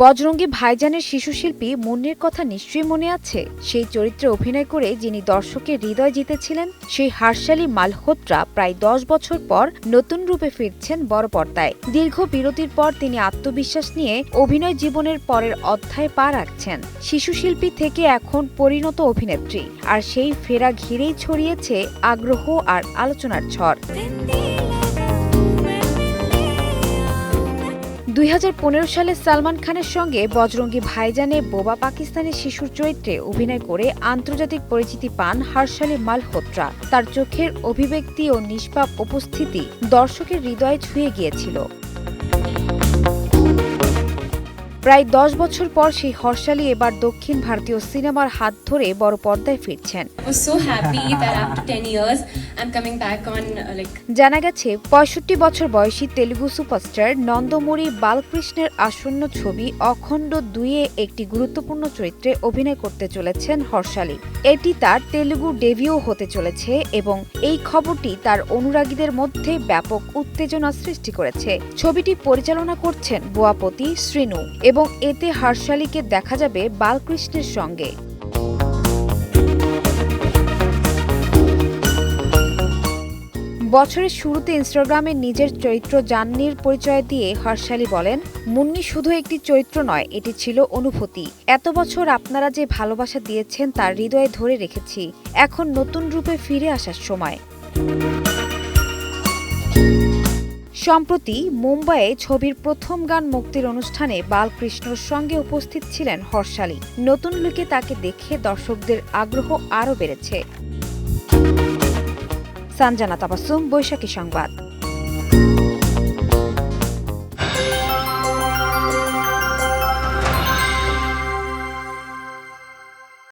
বজরঙ্গী ভাইজানের শিশুশিল্পী মুন্নির কথা নিশ্চয়ই মনে আছে? সেই চরিত্রে অভিনয় করে যিনি দর্শকের হৃদয় জিতেছিলেন, সেই হার্শালী মালহোত্রা প্রায় দশ বছর পর নতুন রূপে ফিরছেন বড় পর্দায়। দীর্ঘ বিরতির পর তিনি আত্মবিশ্বাস নিয়ে অভিনয় জীবনের পরের অধ্যায় পা রাখছেন। শিশুশিল্পী থেকে এখন পরিণত অভিনেত্রী, আর সেই ফেরা ঘিরেই ছড়িয়েছে আগ্রহ আর আলোচনার ঝড়। দুই হাজার পনেরো সালে সালমান খানের সঙ্গে বজরঙ্গী ভাইজানে বোবা পাকিস্তানি শিশুর চরিত্রে অভিনয় করে আন্তর্জাতিক পরিচিতি পান হার্শালি মালহোত্রা তার চোখের অভিব্যক্তি ও নিষ্পাপ উপস্থিতি দর্শকের হৃদয়ে ছুঁয়ে গিয়েছিল। প্রায় দশ বছর পর সেই হর্ষালি এবার দক্ষিণ ভারতীয় সিনেমার হাত ধরে বড় পর্দায় ফিরছেন। I was so happy that after 10 years, I'm coming back on uh, জানা গেছে পঁয়ষট্টি বছর বয়সী তেলুগু সুপারস্টার নন্দমুরি বালকৃষ্ণের আসন্ন ছবি অখণ্ড দুইয়ে একটি গুরুত্বপূর্ণ চরিত্রে অভিনয় করতে চলেছেন হর্ষালি এটি তার তেলুগু ডেবিউ হতে চলেছে এবং এই খবরটি তার অনুরাগীদের মধ্যে ব্যাপক উত্তেজনা সৃষ্টি করেছে। ছবিটি পরিচালনা করছেন বোয়াপতি শ্রীনু এবং এতে হর্ষালিকে দেখা যাবে বালকৃষ্ণের সঙ্গে। বছরের শুরুতে ইনস্টাগ্রামে নিজের চরিত্র জান্নির পরিচয় দিয়ে হর্ষালি বলেন, মুন্নি শুধু একটি চরিত্র নয়, এটি ছিল অনুভূতি। এত বছর আপনারা যে ভালোবাসা দিয়েছেন তার হৃদয়ে ধরে রেখেছি। এখন নতুন রূপে ফিরে আসার সময়। সম্প্রতি মুম্বাইয়ে ছবির প্রথম গান মুক্তির অনুষ্ঠানে বালকৃষ্ণর সঙ্গে উপস্থিত ছিলেন হর্ষালী নতুন লুকে তাকে দেখে দর্শকদের আগ্রহ আরও বেড়েছে। সানজানা তাবাসুম, বৈশাখী সংবাদ।